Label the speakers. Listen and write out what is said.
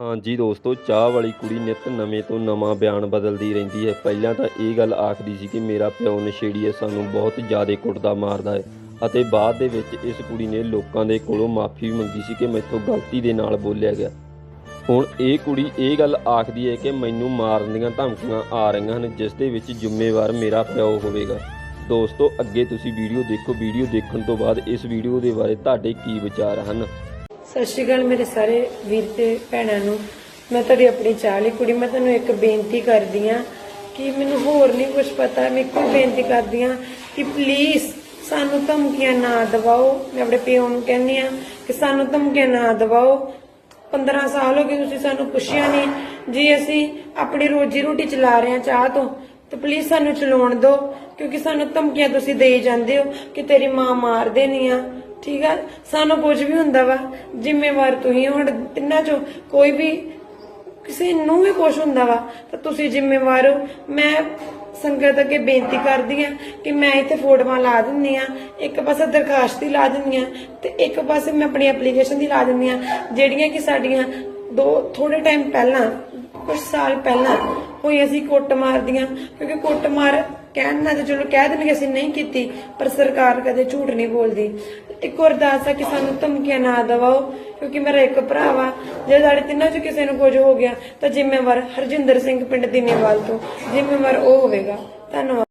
Speaker 1: ਹਾਂਜੀ ਦੋਸਤੋ, ਚਾਹ ਵਾਲੀ ਕੁੜੀ ਨਿਤ ਨਵੇਂ ਤੋਂ ਨਵਾਂ ਬਿਆਨ ਬਦਲਦੀ ਰਹਿੰਦੀ ਹੈ। ਪਹਿਲਾਂ ਤਾਂ ਇਹ ਗੱਲ ਆਖਦੀ ਸੀ ਕਿ ਮੇਰਾ ਪਿਓ ਨਸ਼ੇੜੀ ਹੈ, ਸਾਨੂੰ ਬਹੁਤ ਜ਼ਿਆਦਾ ਕੁੱਟਦਾ, ਮਾਰਦਾ ਹੈ ਅਤੇ ਬਾਅਦ ਦੇ ਵਿੱਚ ਇਸ ਕੁੜੀ ਨੇ ਲੋਕਾਂ ਦੇ ਕੋਲੋਂ ਮਾਫੀ ਮੰਗੀ ਸੀ ਕਿ ਮੈਥੋਂ ਗਲਤੀ ਦੇ ਨਾਲ ਬੋਲਿਆ ਗਿਆ। ਹੁਣ ਇਹ ਕੁੜੀ ਇਹ ਗੱਲ ਆਖਦੀ ਹੈ ਕਿ ਮੈਨੂੰ ਮਾਰਨ ਦੀਆਂ ਧਮਕੀਆਂ ਆ ਰਹੀਆਂ ਹਨ, ਜਿਸ ਦੇ ਵਿੱਚ ਜ਼ਿੰਮੇਵਾਰ ਮੇਰਾ ਪਿਓ ਹੋਵੇਗਾ। ਦੋਸਤੋ, ਅੱਗੇ ਤੁਸੀਂ ਵੀਡੀਓ ਦੇਖੋ। ਵੀਡੀਓ ਦੇਖਣ ਤੋਂ ਬਾਅਦ ਇਸ ਵੀਡੀਓ ਦੇ ਬਾਰੇ ਤੁਹਾਡੇ ਕੀ ਵਿਚਾਰ ਹਨ?
Speaker 2: ਸਤਿ ਸ਼੍ਰੀ ਅਕਾਲ ਮੇਰੇ ਸਾਰੇ ਵੀਰ ਤੇ ਭੈਣਾਂ ਨੂੰ। ਮੈਂ ਤੁਹਾਡੀ ਆਪਣੀ ਚਾਹਲੀ ਕੁੜੀ, ਮੈਂ ਤੁਹਾਨੂੰ ਇੱਕ ਬੇਨਤੀ ਕਰਦੀ ਆ ਕਿ ਮੈਨੂੰ ਹੋਰ ਨਹੀਂ ਕੁਝ ਪਤਾ, ਮੈਂ ਇੱਕੋ ਬੇਨਤੀ ਕਰਦੀ ਆ ਕਿ ਪਲੀਜ਼ ਸਾਨੂੰ ਧਮਕੀਆਂ ਨਾ ਦਿਵਾਓ। ਮੈਂ ਆਪਣੇ ਪਿਓ ਨੂੰ ਕਹਿੰਦੀ ਆ ਕਿ ਸਾਨੂੰ ਧਮਕੀਆਂ ਨਾ ਦਿਵਾਓ। 15 ਸਾਲ ਹੋ ਗਏ ਤੁਸੀਂ ਸਾਨੂੰ ਪੁੱਛਿਆ ਨਹੀਂ। ਜੀ ਅਸੀਂ ਆਪਣੀ ਰੋਜੀ ਰੋਟੀ ਚਲਾ ਰਹੇ ਹਾਂ ਚਾਹ ਤੋਂ, ਤੇ ਪਲੀਜ਼ ਸਾਨੂੰ ਚਲਾਉਣ ਦਿਓ, ਕਿਉਂਕਿ ਸਾਨੂੰ ਧਮਕੀਆਂ ਤੁਸੀਂ ਦੇਈ ਜਾਂਦੇ ਹੋ ਕਿ ਤੇਰੀ ਮਾਂ ਮਾਰ ਦੇਣੀ ਆ। ਠੀਕ ਆ? ਸਾਨੂੰ ਕੁਝ ਵੀ ਹੁੰਦਾ ਵਾ। ਜ਼ਿੰਮੇਵਾਰ ਤੁਸੀਂ ਹੋ, ਹੁਣ ਤਿੰਨਾਂ ਚੋਂ ਕੋਈ ਵੀ ਕਿਸੇ ਨੂੰ ਵੀ ਕੁਝ ਹੁੰਦਾ ਵਾ ਤਾਂ ਤੁਸੀਂ ਜ਼ਿੰਮੇਵਾਰ ਹੋ। ਮੈਂ ਸੰਗਤ ਅੱਗੇ ਬੇਨਤੀ ਕਰਦੀ ਆ ਕਿ ਮੈਂ ਇੱਥੇ ਫੋਟੋਆਂ ਲਾ ਦਿੰਦੀ ਆ ਇੱਕ ਪਾਸੇ ਦਰਖਾਸਤ ਦੀ ਲਾ ਦਿੰਦੀ ਆ ਤੇ ਇੱਕ ਪਾਸੇ ਮੈਂ ਆਪਣੀ ਐਪਲੀਕੇਸ਼ਨ ਦੀ ਲਾ ਦਿੰਦੀ ਆ ਜਿਹੜੀਆਂ ਕਿ ਸਾਡੀਆਂ ਦੋ ਥੋੜੇ ਟਾਈਮ ਪਹਿਲਾਂ ਕੁਝ ਸਾਲ ਪਹਿਲਾਂ ਹੋਈ ਅਸੀਂ ਕੁੱਟ ਮਾਰਦੀਆਂ, ਕਿਉਂਕਿ ਕੁੱਟ ਮਾਰ ਕਹਿਣ ਨਾਲ ਤਾਂ ਚਲੋ ਕਹਿ ਦੇਣਗੇ ਅਸੀਂ ਨਹੀਂ ਕੀਤੀ, ਪਰ ਸਰਕਾਰ ਕਦੇ ਝੂਠ ਨਹੀਂ ਬੋਲਦੀ। ਇੱਕ ਅਰਦਾਸ ਆ ਕਿ ਸਾਨੂੰ ਧਮਕੀਆਂ ਨਾ ਦਵਾਓ, ਕਿਉਂਕਿ ਮੇਰਾ ਇੱਕ ਭਰਾ ਵਾ, ਜੇ ਸਾਡੇ ਤਿੰਨਾਂ ਚੋਂ ਕਿਸੇ ਨੂੰ ਕੁਝ ਹੋ ਗਿਆ, ਤਾਂ ਜ਼ਿੰਮੇਵਾਰ ਹਰਜਿੰਦਰ ਸਿੰਘ ਪਿੰਡ ਦੀਨੇਵਾਲ ਤੋਂ, ਜ਼ਿੰਮੇਵਾਰ ਉਹ ਹੋਵੇਗਾ। ਧੰਨਵਾਦ।